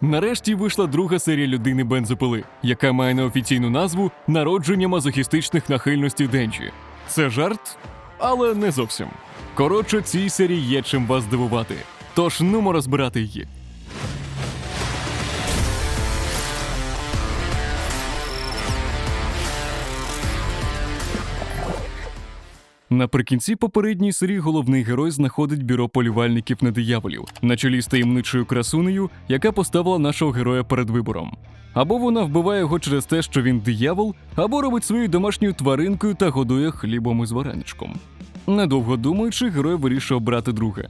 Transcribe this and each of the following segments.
Нарешті вийшла друга серія людини бензопили, яка має неофіційну назву Народження мазохістичних нахильностей Денджі. Це жарт, але не зовсім. Коротше, цій серії є чим вас здивувати. Тож нумо розбирати її. Наприкінці попередньої серії головний герой знаходить бюро полювальників на дияволів на чолі з таємничою красунею, яка поставила нашого героя перед вибором. Або вона вбиває його через те, що він диявол, або робить своєю домашньою тваринкою та годує хлібом із вареничком. Недовго думаючи, герой вирішує обрати друге.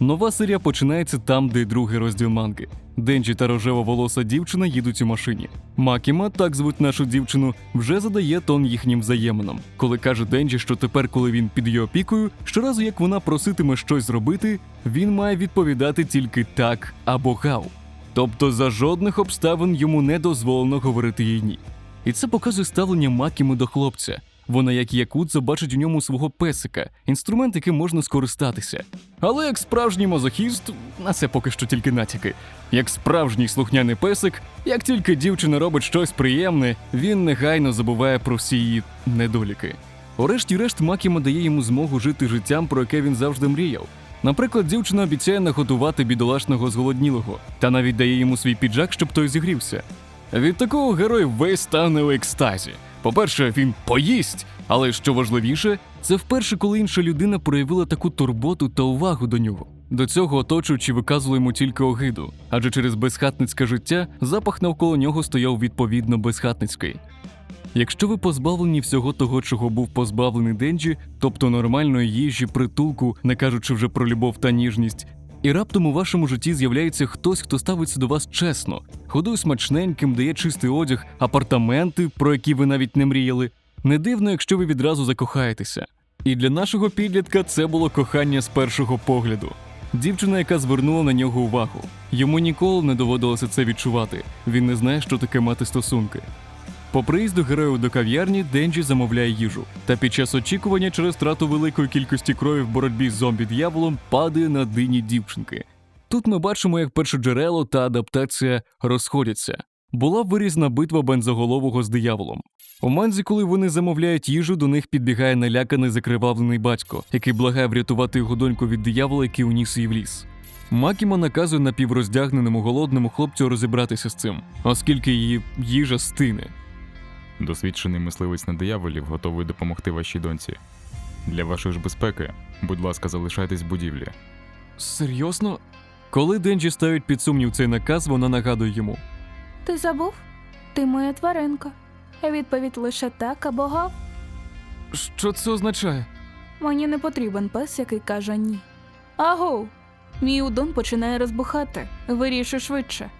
Нова серія починається там, де й другий розділ манги. Денджі та рожева волоса дівчина їдуть у машині. Макіма, так звуть нашу дівчину, вже задає тон їхнім взаєминам, коли каже Денджі, що тепер, коли він під її опікою, щоразу як вона проситиме щось зробити, він має відповідати тільки так або гав. Тобто за жодних обставин йому не дозволено говорити їй ні. І це показує ставлення Макіми до хлопця. Вона, як і Якудза, бачить у ньому свого песика, інструмент, яким можна скористатися. Але як справжній мазохіст, на це поки що тільки натяки. Як справжній слухняний песик, як тільки дівчина робить щось приємне, він негайно забуває про всі її недоліки. Урешті-решт Макіма дає йому змогу жити життям, про яке він завжди мріяв. Наприклад, дівчина обіцяє наготувати бідолашного зголоднілого, та навіть дає йому свій піджак, щоб той зігрівся. Від такого герой весь стане у екстазі. По-перше, він поїсть, але що важливіше, це вперше, коли інша людина проявила таку турботу та увагу до нього. До цього оточуючи виказували йому тільки огиду, адже через безхатницьке життя запах навколо нього стояв відповідно безхатницький. Якщо ви позбавлені всього того, чого був позбавлений Денджі, тобто нормальної їжі, притулку, не кажучи вже про любов та ніжність, і раптом у вашому житті з'являється хтось, хто ставиться до вас чесно, ходує смачненьким, дає чистий одяг, апартаменти, про які ви навіть не мріяли. Не дивно, якщо ви відразу закохаєтеся. І для нашого підлітка це було кохання з першого погляду. Дівчина, яка звернула на нього увагу. Йому ніколи не доводилося це відчувати. Він не знає, що таке мати стосунки. По приїзду героїв до кав'ярні Денджі замовляє їжу, та під час очікування через втрату великої кількості крові в боротьбі з зомбі-д'яволом падає на дині дівчинки. Тут ми бачимо, як першоджерело та адаптація розходяться. Була вирізна битва бензоголового з дияволом. У манзі, коли вони замовляють їжу, до них підбігає наляканий закривавлений батько, який благає врятувати його доньку від диявола, який уніс її в ліс. Макіма наказує напівроздягненому голодному хлопцю розібратися з цим, оскільки її їжа стине. Досвідчений мисливець на дияволів готовий допомогти вашій доньці. Для вашої ж безпеки, будь ласка, залишайтесь в будівлі. Серйозно? Коли Денджі ставить під сумнів цей наказ, вона нагадує йому. Ти забув? Ти моя тваринка. Відповідь лише так або гав. Що це означає? Мені не потрібен пес, який каже ні. Агоу! Мій удон починає розбухати. Вирішуй швидше.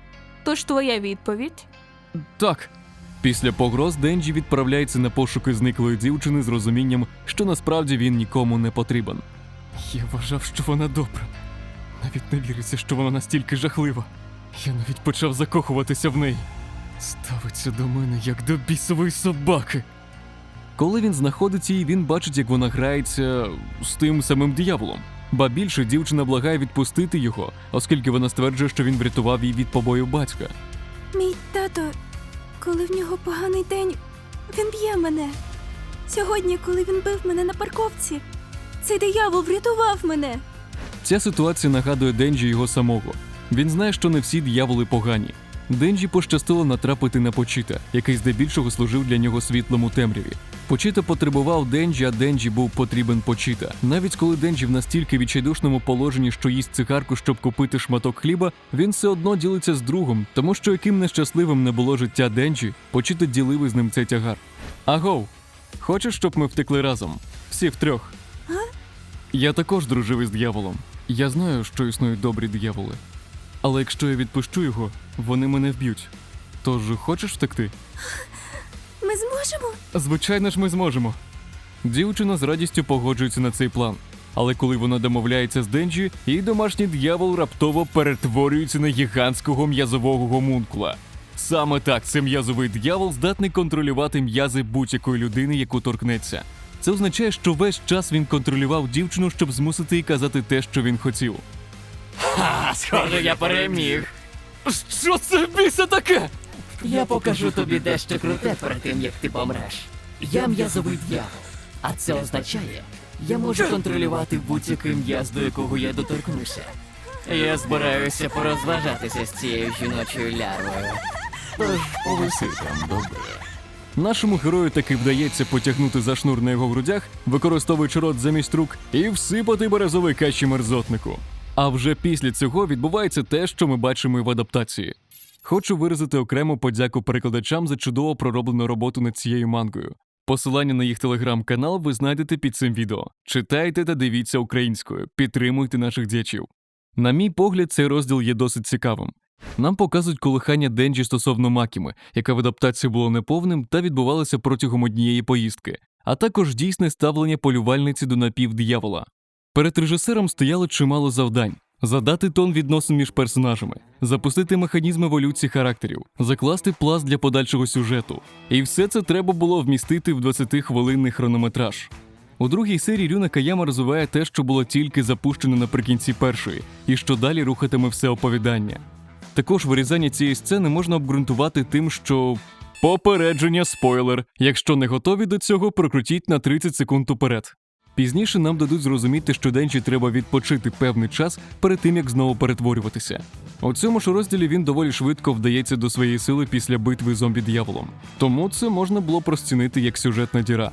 Тож твоя відповідь? Так. Після погроз Денджі відправляється на пошуки зниклої дівчини з розумінням, що насправді він нікому не потрібен. Я вважав, що вона добра. Навіть не віриться, що вона настільки жахлива. Я навіть почав закохуватися в неї. Ставиться до мене як до бісової собаки. Коли він знаходить її, він бачить, як вона грається з тим самим дияволом. Ба більше дівчина благає відпустити його, оскільки вона стверджує, що він врятував її від побою батька. Мій тато, коли в нього поганий день, він б'є мене. Сьогодні, коли він бив мене на парковці, цей диявол врятував мене. Ця ситуація нагадує Денджі його самого. Він знає, що не всі д'яволи погані. Денджі пощастило натрапити на почита, який здебільшого служив для нього світлому темряві. Почіта потребував Денджі, а Денджі був потрібен Почіта. Навіть коли Денджі в настільки відчайдушному положенні, що їсть цигарку, щоб купити шматок хліба, він все одно ділиться з другом, тому що яким нещасливим не було життя Денджі, Почіта ділив із ним цей тягар. Агов, хочеш, щоб ми втекли разом? Всі втрьох. Я також дружив із дияволом. Я знаю, що існують добрі дияволи. Але якщо я відпущу його, вони мене вб'ють. Тож хочеш втекти? Ми зможемо? Звичайно ж, ми зможемо. Дівчина з радістю погоджується на цей план. Але коли вона домовляється з Денджі, її домашній диявол раптово перетворюється на гігантського м'язового гомункула. Саме так, це м'язовий диявол здатний контролювати м'язи будь-якої людини, яку торкнеться. Це означає, що весь час він контролював дівчину, щоб змусити їй казати те, що він хотів. А, схоже, я переміг. Що це біса таке? Я покажу тобі дещо круте перед тим, як ти помреш. Я м'язовий дьявол. А це означає, я можу контролювати будь-який м'яз, до якого я доторкнуся. Я збираюся порозважатися з цією жіночою лярвою. Тож повиси там добре. Нашому герою таки вдається потягнути за шнур на його грудях, використовуючи рот замість рук, і всипати березовий каші мерзотнику. А вже після цього відбувається те, що ми бачимо і в адаптації. Хочу виразити окрему подяку перекладачам за чудово пророблену роботу над цією мангою. Посилання на їх телеграм-канал ви знайдете під цим відео. Читайте та дивіться українською, підтримуйте наших діячів. На мій погляд, цей розділ є досить цікавим. Нам показують колихання Денджі стосовно Макіми, яка в адаптації було неповним та відбувалася протягом однієї поїздки, а також дійсне ставлення полювальниці до напівдиявола. Перед режисером стояло чимало завдань: задати тон відносин між персонажами, запустити механізм еволюції характерів, закласти пласт для подальшого сюжету. І все це треба було вмістити в 20-хвилинний хронометраж. У другій серії Рюна Каяма розвиває те, що було тільки запущено наприкінці першої, і що далі рухатиме все оповідання. Також вирізання цієї сцени можна обґрунтувати тим, що попередження спойлер. Якщо не готові до цього, прокрутіть на 30 секунд уперед. Пізніше нам дадуть зрозуміти, що Денчі треба відпочити певний час перед тим, як знову перетворюватися. У цьому ж розділі він доволі швидко вдається до своєї сили після битви зомбі-д'яволом. Тому це можна було б розцінити як сюжетна діра.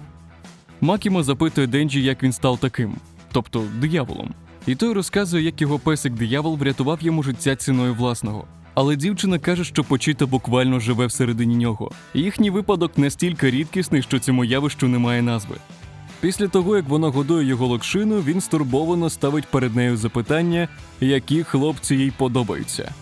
Макіма запитує Денджі, як він став таким, тобто дияволом. І той розказує, як його песик диявол врятував йому життя ціною власного. Але дівчина каже, що почита буквально живе всередині нього. Їхній випадок настільки рідкісний, що цьому явищу немає назви. Після того, як вона годує його локшину, він стурбовано ставить перед нею запитання, які хлопці їй подобаються.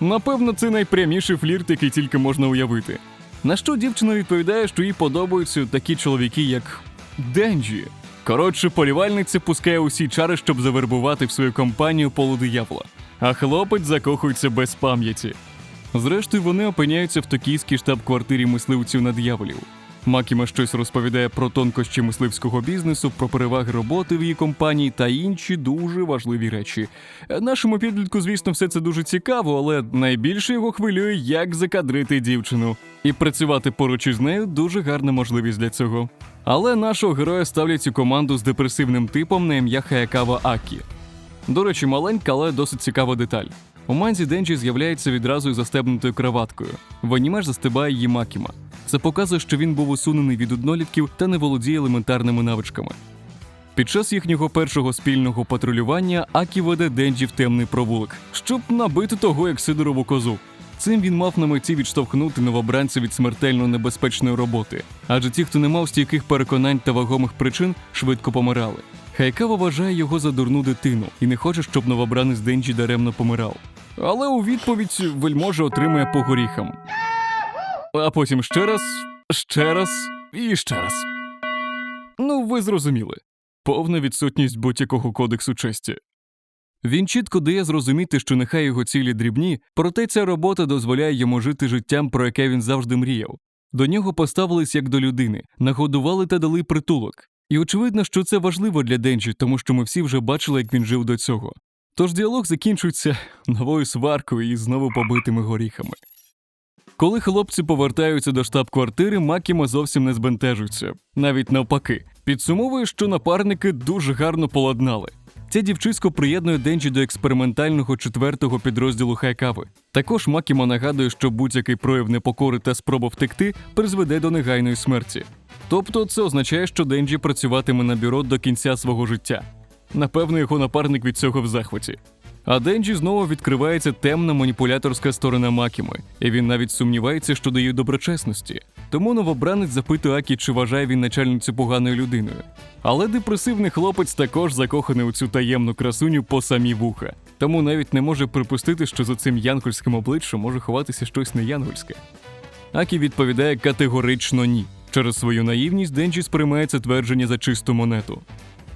Напевно, це найпряміший флірт, який тільки можна уявити. На що дівчина відповідає, що їй подобаються такі чоловіки, як Денджі. Коротше, полівальниця пускає усі чари, щоб завербувати в свою компанію полудиявола. А хлопець закохується без пам'яті. Зрештою, вони опиняються в токійській штаб-квартирі мисливців на дияволів. Макіма щось розповідає про тонкощі мисливського бізнесу, про переваги роботи в її компанії та інші дуже важливі речі. Нашому підлітку, звісно, все це дуже цікаво, але найбільше його хвилює, як закадрити дівчину. І працювати поруч із нею дуже гарна можливість для цього. Але нашого героя ставлять у команду з депресивним типом на ім'я Хаякава Акі. До речі, маленька, але досить цікава деталь. У манзі Денджі з'являється відразу із застебнутою краваткою. В аніме ж застибає її Макіма. Це показує, що він був усунений від однолітків та не володіє елементарними навичками. Під час їхнього першого спільного патрулювання Акі веде Денджі в темний провулок, щоб набити того як Сидорову козу. Цим він мав на меті відштовхнути новобранця від смертельно небезпечної роботи, адже ті, хто не мав стійких переконань та вагомих причин, швидко помирали. Хайкава вважає його за дурну дитину і не хоче, щоб новобранець Денджі даремно помирав. Але у відповідь вельможа отримує по горіхам. А потім ще раз, ще раз і ще раз. Ну, ви зрозуміли. Повна відсутність будь-якого кодексу честі. Він чітко дає зрозуміти, що нехай його цілі дрібні, проте ця робота дозволяє йому жити життям, про яке він завжди мріяв. До нього поставились як до людини, нагодували та дали притулок. І очевидно, що це важливо для Денджі, тому що ми всі вже бачили, як він жив до цього. Тож діалог закінчується новою сваркою і знову побитими горіхами. Коли хлопці повертаються до штаб-квартири, Макіма зовсім не збентежується. Навіть навпаки, підсумовує, що напарники дуже гарно поладнали. Ця дівчисько приєднує Денджі до експериментального четвертого підрозділу Хайкави. Також Макіма нагадує, що будь-який прояв непокори та спроба втекти призведе до негайної смерті. Тобто це означає, що Денджі працюватиме на бюро до кінця свого життя. Напевно, його напарник від цього в захваті. А Денджі знову відкривається темна маніпуляторська сторона Макіми, і він навіть сумнівається щодо її доброчесності. Тому новобранець запитує Акі, чи вважає він начальницю поганою людиною. Але депресивний хлопець також закоханий у цю таємну красуню по самі вуха, тому навіть не може припустити, що за цим янгольським обличчям може ховатися щось не янгольське. Акі відповідає категорично ні. Через свою наївність Денджі сприймає це твердження за чисту монету.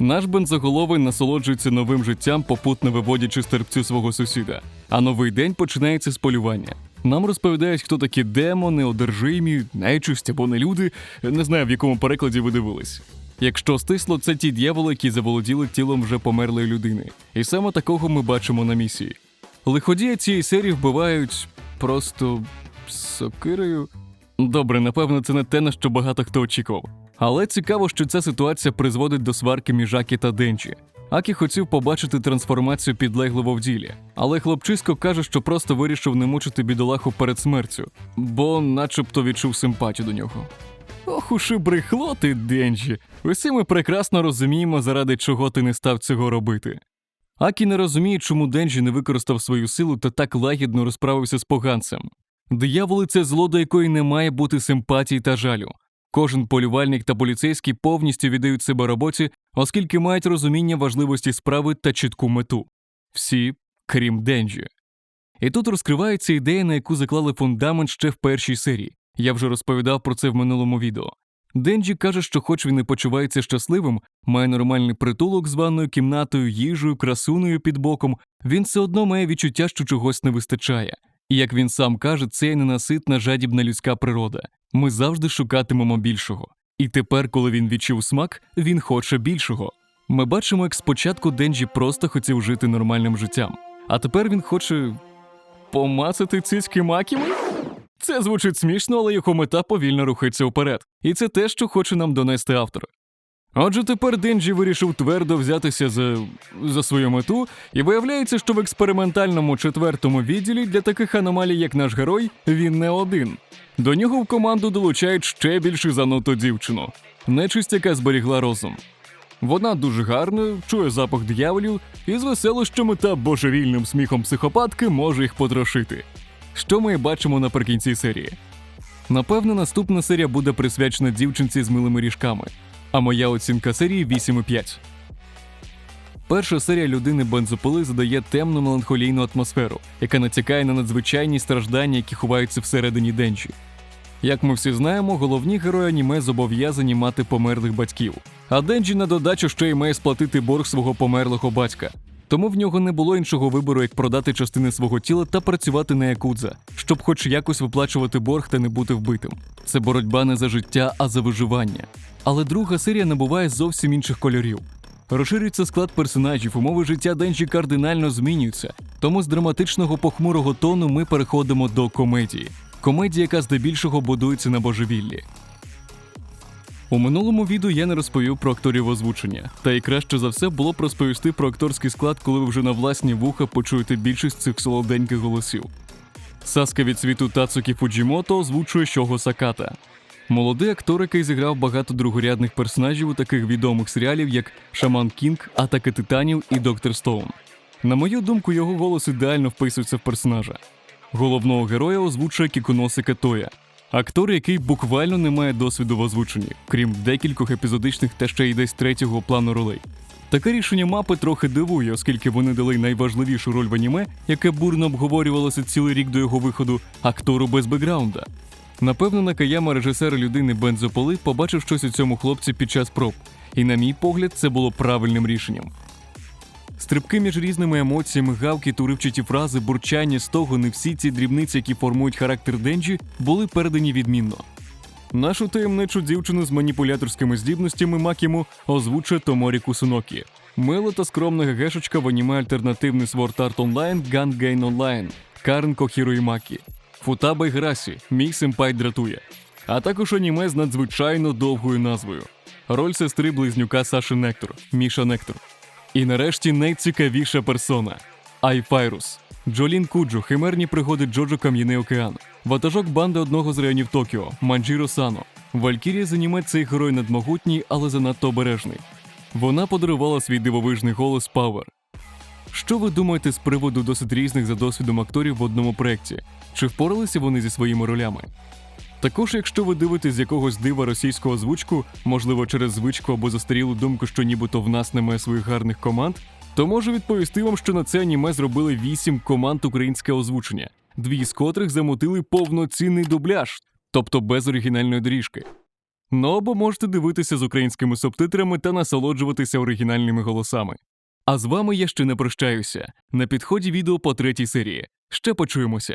Наш бензоголовий насолоджується новим життям, попутно виводячи з свого сусіда. А новий день починається з полювання. Нам розповідають, хто такі демони, одержимі, нечисть або нелюди. Не знаю, в якому перекладі ви дивились. Якщо стисло, це ті дьяволи, які заволоділи тілом вже померлої людини. І саме такого ми бачимо на місії. Лиходія цієї серії вбивають просто сокирою. Добре, напевно, це не те, на що багато хто очікував. Але цікаво, що ця ситуація призводить до сварки між Акі та Денджі. Акі хотів побачити трансформацію підлеглого в ділі, але хлопчисько каже, що просто вирішив не мучити бідолаху перед смертю, бо начебто відчув симпатію до нього. Ох і брехло ти, Денджі. Усі ми прекрасно розуміємо, заради чого ти не став цього робити. Акі не розуміє, чому Денджі не використав свою силу та так лагідно розправився з поганцем. Дияволи це зло, до якої не має бути симпатії та жалю. Кожен полювальник та поліцейський повністю віддають себе роботі, оскільки мають розуміння важливості справи та чітку мету. Всі, крім Денджі. І тут розкривається ідея, на яку заклали фундамент ще в першій серії. Я вже розповідав про це в минулому відео. Денджі каже, що хоч він не почувається щасливим, має нормальний притулок з ванною кімнатою, їжею, красуною під боком, він все одно має відчуття, що чогось не вистачає. І як він сам каже, це ненаситна жадібна людська природа. Ми завжди шукатимемо більшого. І тепер, коли він відчув смак, він хоче більшого. Ми бачимо, як спочатку Денджі просто хотів жити нормальним життям, а тепер він хоче помацати цицьки макіми? Це звучить смішно, але його мета повільно рухається вперед. І це те, що хоче нам донести автор. Отже, тепер Денджі вирішив твердо взятися за, за свою мету, і виявляється, що в експериментальному четвертому відділі для таких аномалій, як наш герой, він не один. До нього в команду долучають ще більш зануту дівчину, нечисть, яка зберігла розум. Вона дуже гарна, чує запах дияволів і з веселощами та божевільним сміхом психопатки може їх потрошити. Що ми бачимо наприкінці серії. Напевне, наступна серія буде присвячена дівчинці з милими ріжками, а моя оцінка серії 8,5. Перша серія людини бензопили задає темну меланхолійну атмосферу, яка натякає на надзвичайні страждання, які ховаються всередині Денчі. Як ми всі знаємо, головні герої аніме зобов'язані мати померлих батьків. А Денджі на додачу ще й має сплатити борг свого померлого батька. Тому в нього не було іншого вибору, як продати частини свого тіла та працювати на якудза, щоб хоч якось виплачувати борг та не бути вбитим. Це боротьба не за життя, а за виживання. Але друга серія набуває зовсім інших кольорів. Розширюється склад персонажів, умови життя Денджі кардинально змінюються. Тому з драматичного похмурого тону ми переходимо до комедії. Комедія, яка здебільшого будується на божевіллі. У минулому відео я не розповів про акторів озвучення, та й краще за все було б розповісти про акторський склад, коли ви вже на власні вуха почуєте більшість цих солоденьких голосів. Саска від світу Тацукі Фуджімото озвучує Шого Саката. Молодий актор, який зіграв багато другорядних персонажів у таких відомих серіалів, як Шаман Кінг, Атака Титанів і Доктор Стоун. На мою думку, його голос ідеально вписується в персонажа. Головного героя озвучує Кікуноси Катоя, актор, який буквально не має досвіду в озвученні, крім декількох епізодичних та ще й десь третього плану ролей. Таке рішення мапи трохи дивує, оскільки вони дали найважливішу роль в аніме, яке бурно обговорювалося цілий рік до його виходу, актору без бекграунда. Напевно, Накаяма, режисер людини бензополи, побачив щось у цьому хлопці під час проб, і, на мій погляд, це було правильним рішенням. Стрибки між різними емоціями, гавки, уривчаті фрази, бурчання, стогони, всі ці дрібниці, які формують характер Денджі, були передані відмінно. Нашу таємничу дівчину з маніпуляторськими здібностями Макіму озвучує Томорі Кусунокі. Мила та скромна гегешечка в аніме альтернативний Sword Art Online Gun Gain Online Карен Кохіро Імакі. Футаба Іграсі, мій симпай дратує. А також аніме з надзвичайно довгою назвою. Роль сестри близнюка Саши Нектор, Міша Нектор. І нарешті найцікавіша персона Айфайрус. Джолін Куджо, химерні пригоди Джоджо Кам'яний океан, ватажок банди одного з районів Токіо, Манджіро Сано. Валькірія з аніме цей герой надмогутній, але занадто обережний. Вона подарувала свій дивовижний голос Павер. Що ви думаєте з приводу досить різних за досвідом акторів в одному проєкті? Чи впоралися вони зі своїми ролями? Також, якщо ви дивитесь якогось дива російського озвучку, можливо, через звичку або застарілу думку, що нібито в нас немає своїх гарних команд, то можу відповісти вам, що на це аніме зробили вісім команд українське озвучення, дві з котрих замутили повноцінний дубляж, тобто без оригінальної доріжки. Ну або можете дивитися з українськими субтитрами та насолоджуватися оригінальними голосами. А з вами я ще не прощаюся. На підході відео по третій серії. Ще почуємося.